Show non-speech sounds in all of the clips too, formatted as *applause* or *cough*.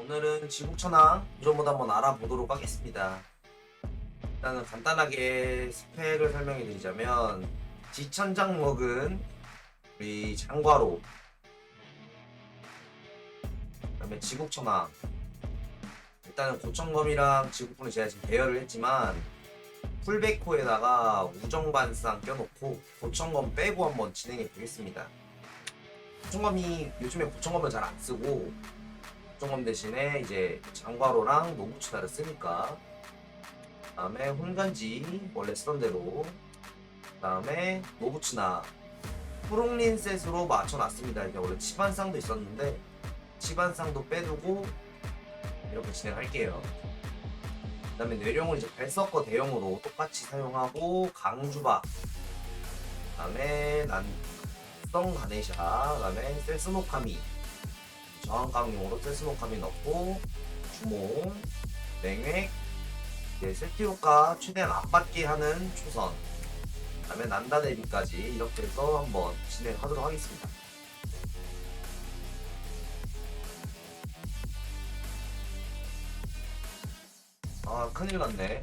오늘은 지국천왕 이런 모드 한번 알아보도록 하겠습니다. 일단은 간단하게 스펙을 설명해 드리자면 지천장 먹은 우리 장과로 그다음에 지국천왕 일단은 고천검이랑 지국분을 제가 지금 대여를 했지만 풀베코에다가 우정반상 껴놓고 고천검 빼고 한번 진행해 보겠습니다. 고천검이 요즘에 고천검을 잘 안 쓰고 고천검 대신에 이제 장과로랑 노부츠나를 쓰니까 그 다음에 혼간지 원래 쓰던 대로 그 다음에 노부츠나 프롱린 셋으로 맞춰놨습니다. 이게 원래 치반상도 있었는데 치반상도 빼두고 이렇게 진행할게요. 그 다음에 뇌룡을 이제 발석거 대용으로 똑같이 사용하고 강주박 그 다음에 난성 가네샤 그 다음에 셀스노카미 저항강용으로 셀스노카미 넣고 주몽 맹획 이제 세티로가 최대한 안 받게 하는 초선 그 다음에 난다 대비까지 이렇게 해서 한번 진행하도록 하겠습니다. 아 큰일 났네.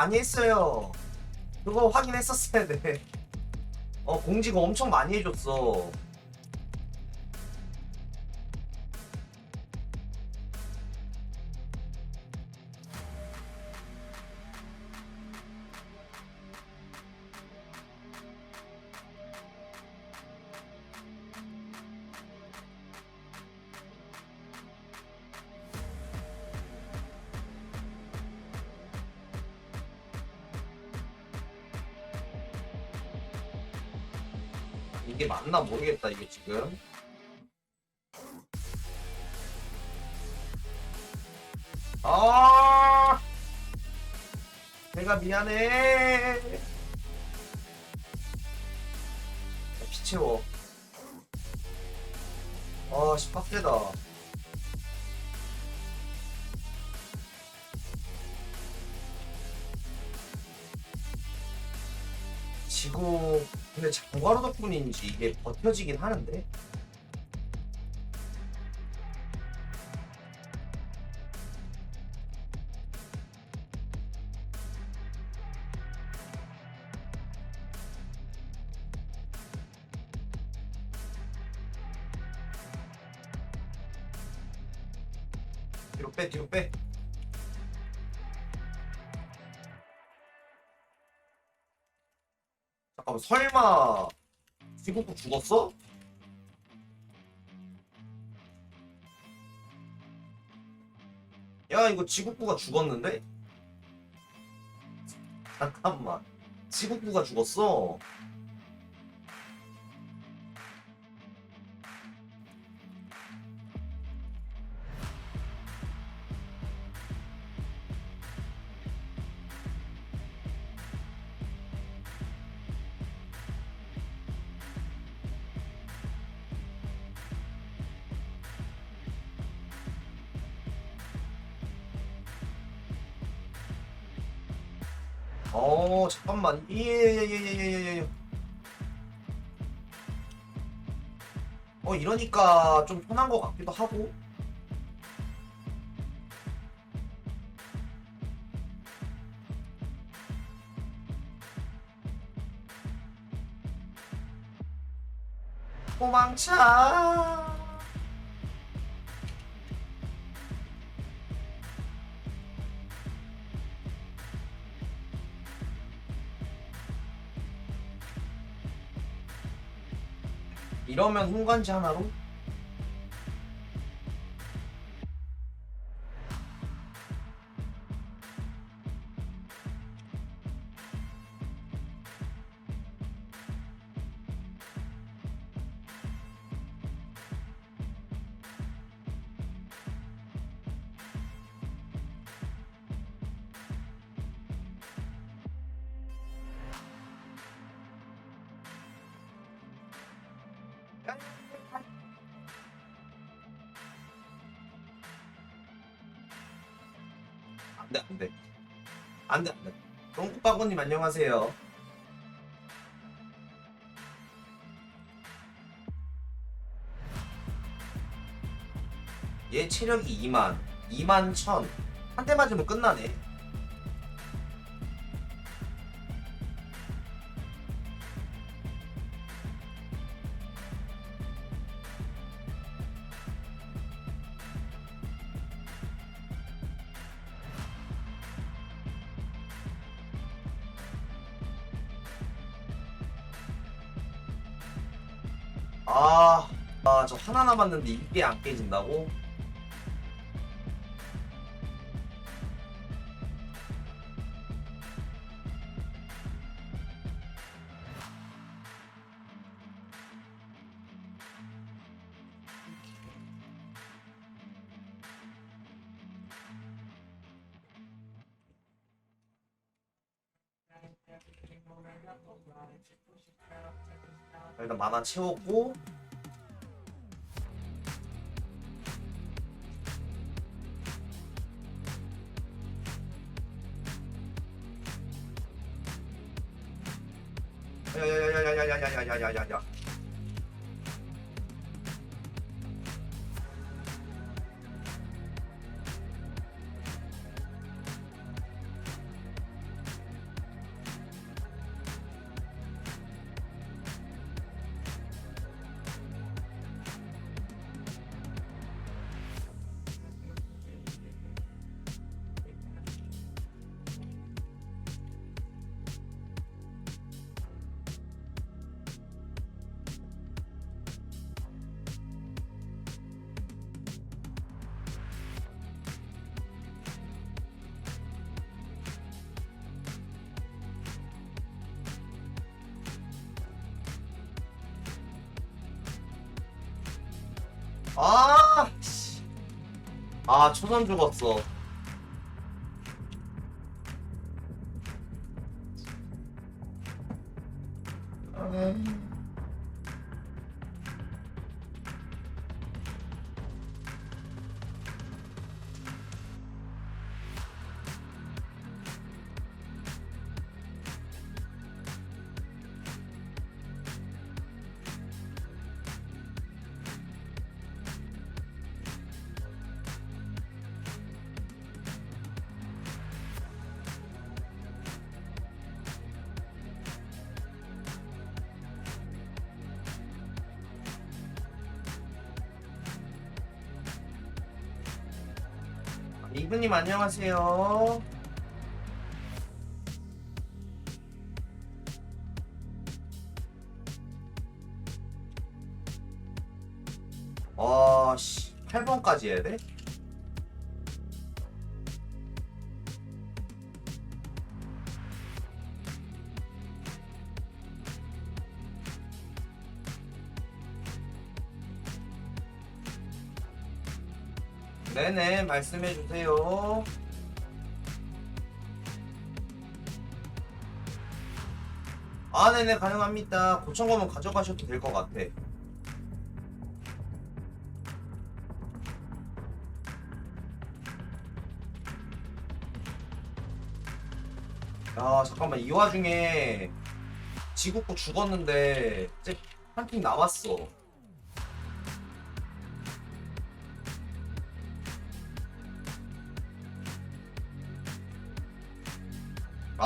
많이 했어요. 그거 확인했었어야 돼. 어 공지가 엄청 많이 해줬어. 이게 지금. 아, 내가 미안해. 피 채워. 아, 씨 빡세다. 지구 근데 장과로 덕분인지 이게 버텨지긴 하는데? 뒤로 빼 뒤로 빼 잠깐만 설마 지국구 죽었어? 야 이거 지국구가 죽었는데? 잠깐만 지국구가 죽었어 어 잠깐만. 예예예예예예 어 이러니까 좀 편한 것 같기도 하고. 도망쳐 이러면 홍관지 하나로? 안돼 안돼. 안돼 안돼. 똥국빵꾸님 안녕하세요. 얘 체력이 2만 2만 1000 한 대 맞으면 끝나네 아, 아, 저 하나 남았는데 이게 안 깨진다고? 만화 채웠고 야야야야야야야야야야야 아, 씨. 아 초선 죽었어. 이브님 안녕하세요. 아, 씨. 8번까지 해야 돼? 네네, 말씀해 주세요. 아, 네네, 가능합니다. 고청검은 가져가셔도 될 것 같아. 야, 잠깐만, 이 와중에 지국구 죽었는데, 이제 한 팀 남았어.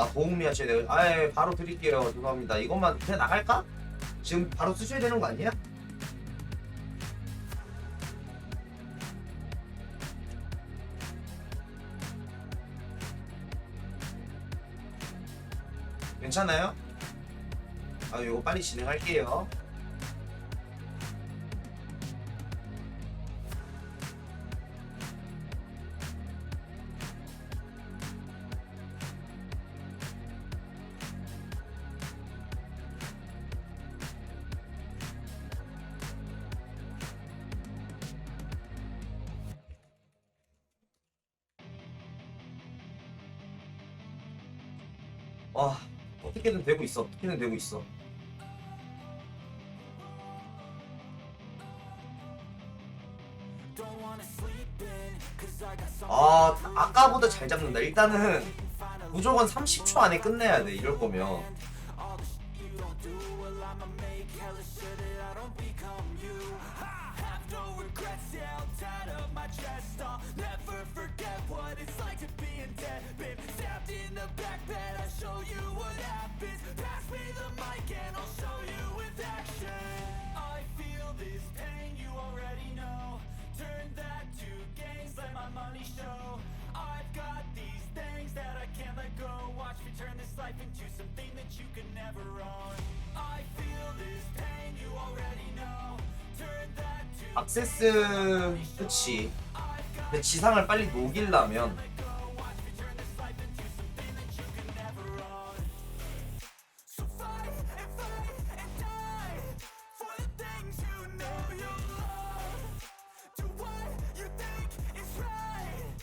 아 도움이 하셔야 돼요. 아예 바로 드릴게요. 죄송합니다. 이것만 그냥 나갈까? 지금 바로 쓰셔야 되는 거 아니야? 괜찮아요? 아 이거 빨리 진행할게요. 되고 있어. 어떻게든 되고 있어. 아 아까보다 잘 잡는다. 일단은 무조건 30초 안에 끝내야 돼 이럴 거면 악세스 그치. 근데 지상을 빨리 녹이려면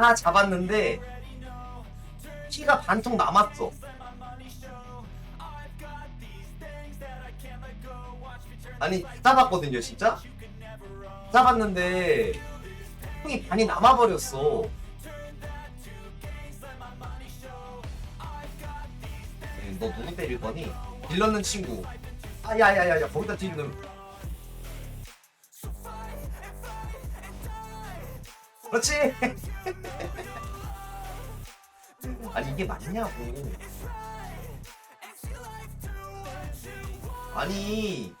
하나 잡았는데 피가 반통 남았어 아니 잡았거든요 진짜 잡았는데 형이 반이 남아버렸어 네, 너 누구 때릴 거니? 빌런는 친구 아야야야야 거기다 딜는 그렇지. *laughs* 아니 이게 맞냐고. 아니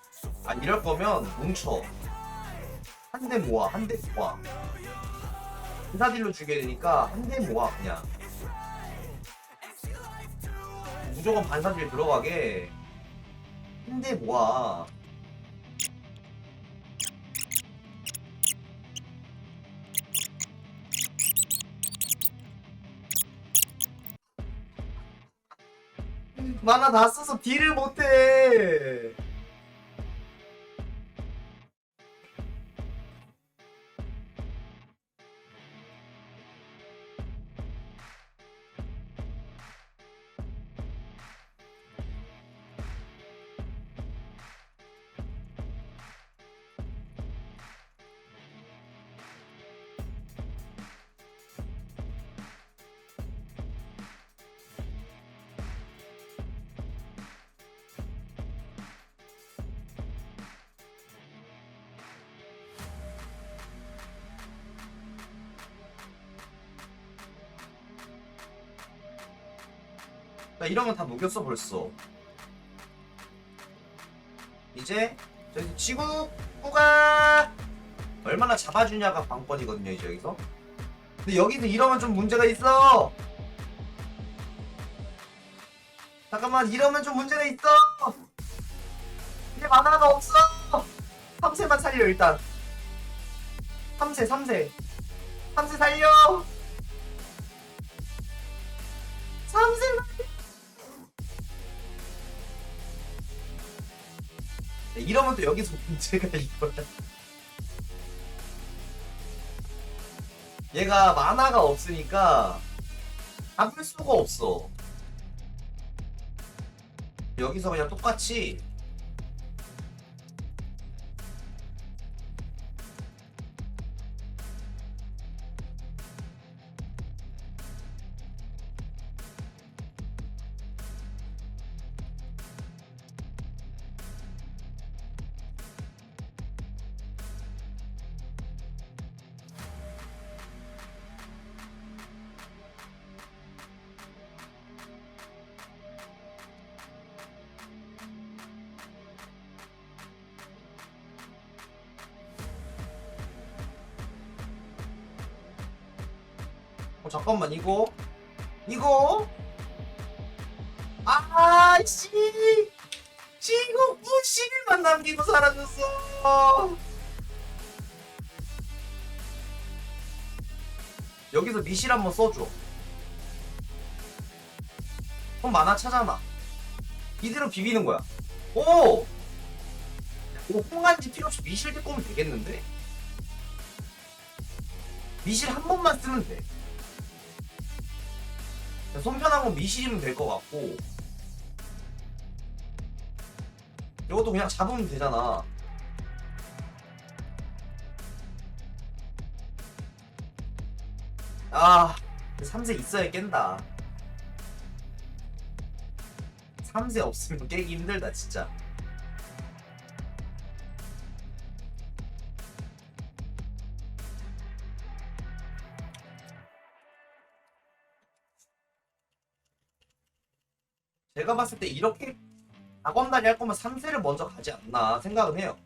아 이럴 거면 뭉쳐. 한 대 모아 한 대 모아. 회사딜로 죽여야 되니까 한 대 모아 그냥. 무조건 반사딜 들어가게. 한 대 모아 만화 다 써서 딜을 못해 나 이러면 다 녹였어 벌써. 이제 저기 지구가 얼마나 잡아주냐가 관건이거든요 이제 여기서. 근데 여기서 이러면 좀 문제가 있어. 잠깐만 이러면 좀 문제가 있어. 이제 만화가 없어. 3세만 살려 일단. 3세 3세. 3세 살려 또 여기서 *laughs* 문제가 이거야. 얘가 만화가 없으니까 잡을 수가 없어. 여기서 그냥 똑같이 아씨 지금 90일만 남기고 사라졌어 여기서 미실 한번 써줘 그럼 만화 차잖아. 이대로 비비는 거야. 오! 오, 홍간지 필요 없이 미실 듣고 오면 되겠는데? 미실 한 번만 쓰면 돼. 손편한 건 미실이면 될 것 같고. 이것도 그냥 잡으면 되잖아. 아, 3세 있어야 깬다. 3세 없으면 *laughs* 깨기 힘들다, 진짜. 제가 봤을 때 이렇게 낙원다리 할 거면 3세를 먼저 가지 않나 생각은 해요.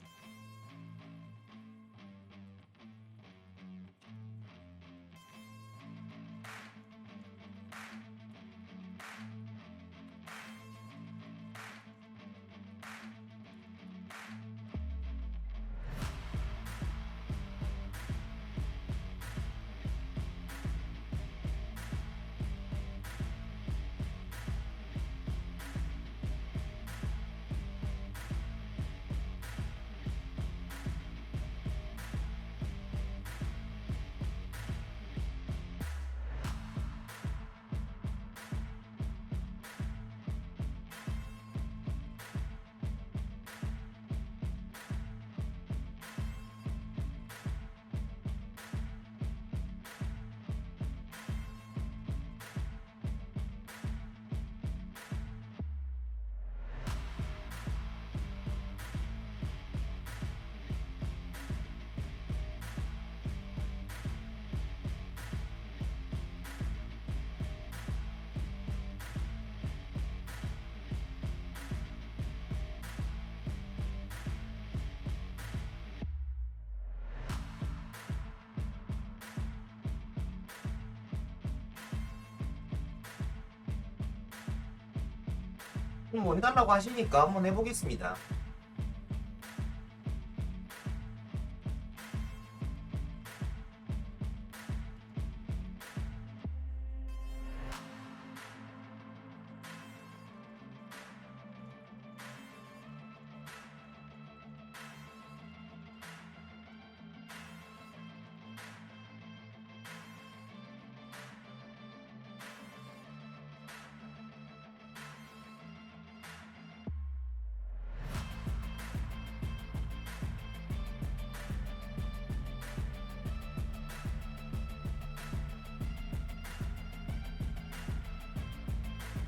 뭐 해달라고 하시니까 한번 해보겠습니다.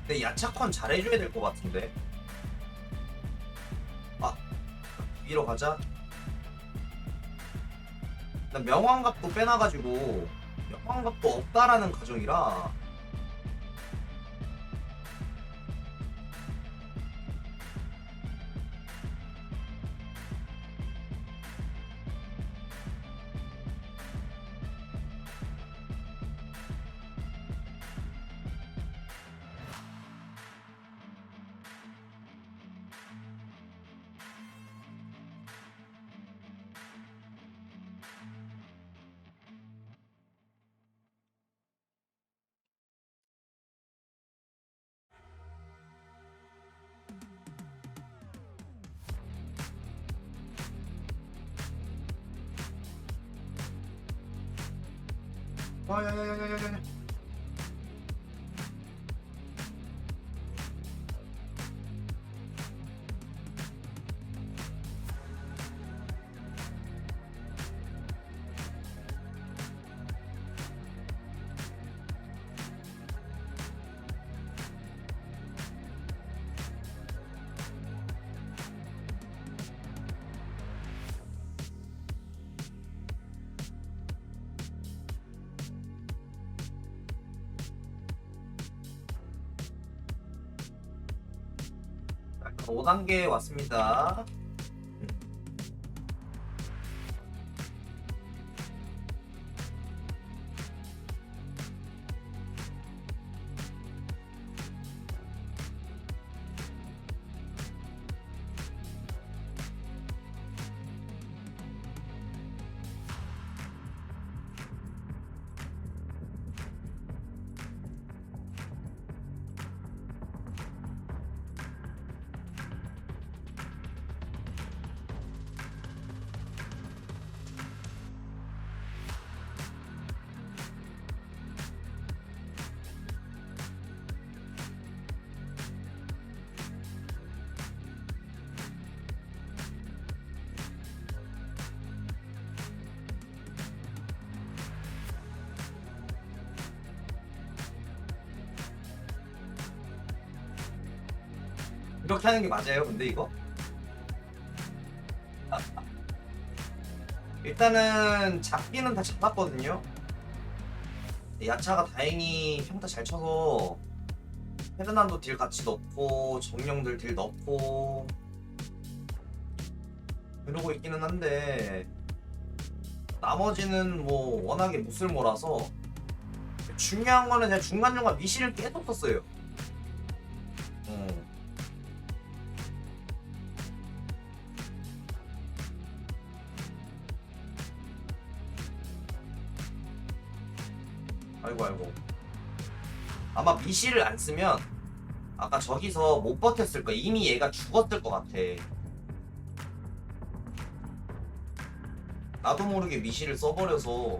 근데 야차컨 잘해줘야 될 것 같은데. 아, 위로 가자. 난 명왕갑도 빼놔가지고 명왕갑도 없다라는 가정이라 아야야야야야야 5단계 왔습니다. 이렇게 하는 게 맞아요 근데 이거? *laughs* 일단은 잡기는 다 잡았거든요 야차가 다행히 평타 잘 쳐서 페르난도 딜 같이 넣고 정령들 딜 넣고 이러고 있기는 한데 나머지는 뭐 워낙에 무슬모라서 중요한 거는 그냥 중간중간 미신을 계속 썼어요 아이고 아이고. 아마 미시를 안 쓰면 아까 저기서 못 버텼을 거야 이미 얘가 죽었을 것 같아. 나도 모르게 미시를 써버려서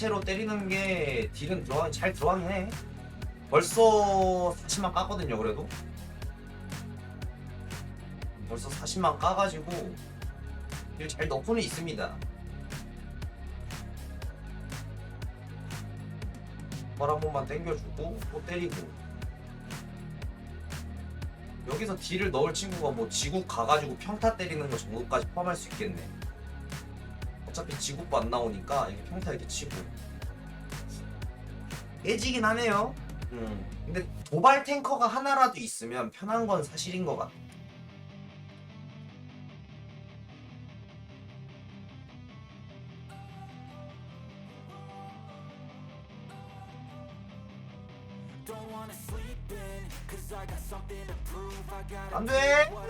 자체로 때리는 게 딜은 들어가긴 잘 들어가긴 해. 벌써 40만 깠거든요, 그래도. 벌써 40만 까가지고 딜 잘 넣고는 있습니다. 발한 번만 당겨주고 또 때리고 여기서 딜을 넣을 친구가 뭐 지국 가가지고 평타 때리는 거 정도까지 포함할 수 있겠네. 어차피 지국도 안 나오니까 이게 평타 이렇게 치고 깨지긴 하네요. 음. 근데 도발 탱커가 하나라도 있으면 편한 건 사실인 것 같아. You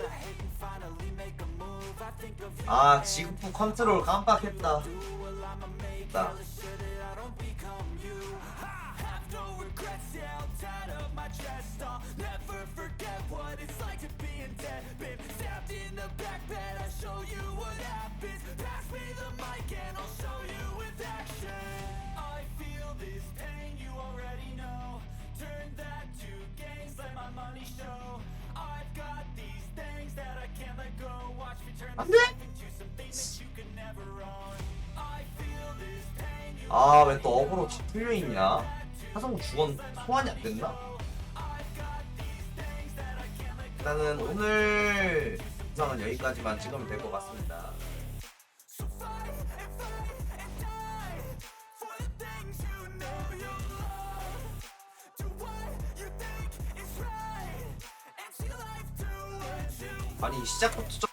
아 지국부 컨트롤 깜빡했다. 나. Let my money show. I've got these things that I can't let go. Watch me turn 안 this 돼. life into something that you can never own. I feel this pain, you 아 왜 또 어그로 풀려 있냐? 하성우 죽었 소환이 안 됐나? 일단은 오늘 영상은 여기까지만 찍으면 될 것 같습니다. 아니 시작부터 좀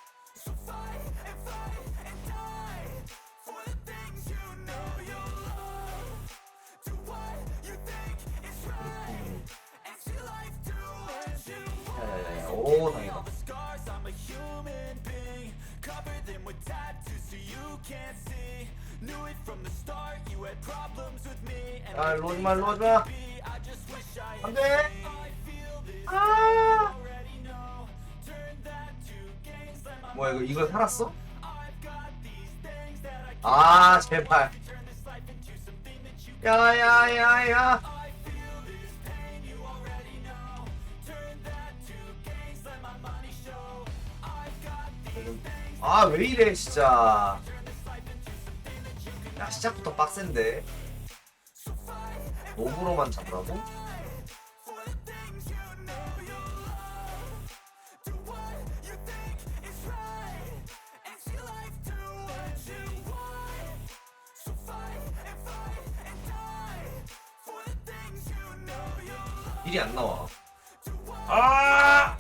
love. Do what 이걸 살았어? 아 제발. 야야야야. 아 왜 이래 진짜. 야 시작부터 빡센데. 노브로만 잡으라고? 일이 안 나와. 아!